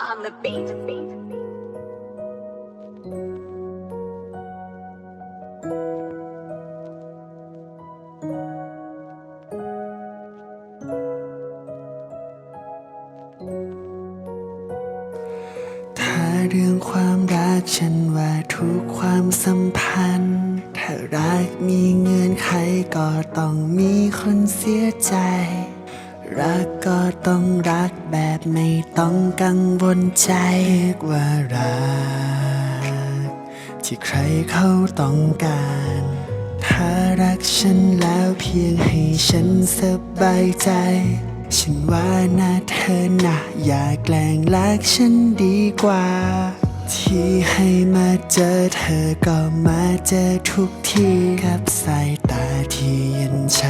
on the beat. ถ้าเรื่องความรักฉันว่าทุกความสัมพันธ์ ถ้ารักมีเงื่อนไขก็ต้องมีคนเสียใจ รักก็ต้องรักแบบไม่ต้องกังวลใจเรียกว่ารัก ที่ใครเขาต้องการ ถ้ารักฉันแล้วเพียงให้ฉันสบายใจ ฉันว่านะเธอนะอย่าแกล้งรักฉันดีกว่า ที่ให้มาเจอเธอก็มาเจอทุกทีกับสายตาที่เย็นชา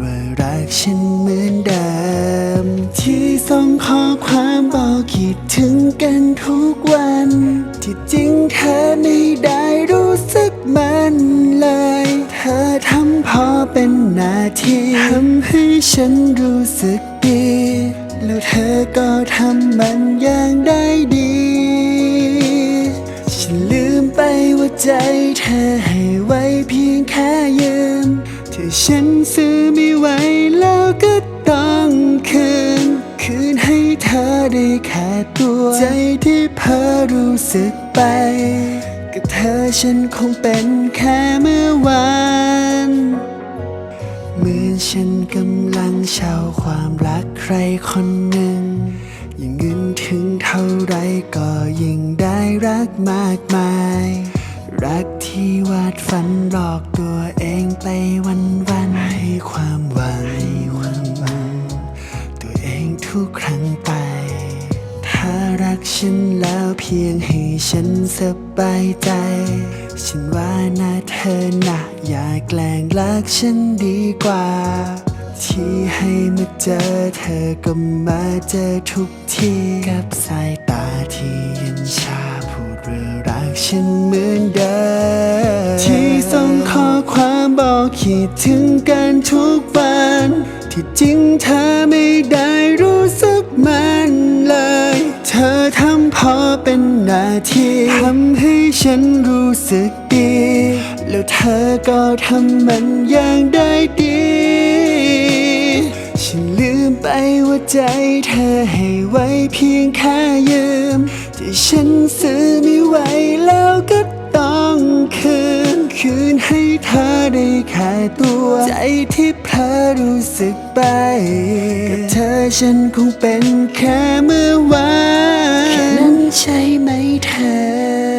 ว่ารักฉันเหมือนเดิม ที่ส่งข้อความบอกคิดถึงกันทุกวัน ที่จริงเธอไม่ได้รู้สึกมันเลย เธอทำพอเป็นนาทีทำให้ฉันรู้สึกดี แล้วเธอก็ทำมันอย่างได้ดี ฉันลืมไปว่าใจเธอให้ไว้เพียงแค่ยืมถ้าฉันซื้อ ได้แค่ตัว ใจที่เพ้อรู้สึกไป กับเธอฉันคงเป็นแค่เมื่อวานเหมือนฉันกำลังเช่าความรักใครคนหนึ่ง ยิ่งเงินถึงเท่าไรก็ยิ่งได้รักมากมาย รักที่วาดฝันหลอกตัวเองไปวันวันให้ความ แล้วเพียงให้ฉันสบายใจ ฉันว่านะเธอนะอย่าแกล้งรักฉันดีกว่า ที่ให้มาเจอเธอก็มาเจอทุกทีกับสายตาที่เย็นชาพูดว่ารักฉันเหมือนเดิมที่ส่งข้อความบอกคิดถึงกันทุกวัน ที่จริงเธอไม่ได้รู้ ที่ทำให้ฉันรู้สึกดี แล้วเธอก็ทำมันอย่างได้ดี ฉันลืมไปว่าใจเธอให้ไว้เพียงแค่ยืม ที่ฉันซื้อไม่ไหวแล้ว ให้เธอได้แค่ตัว ใจที่เพลอรู้สึกไป กับเธอฉันคงเป็นแค่เมื่อวานแค่นั้นใช่ไหมเธอ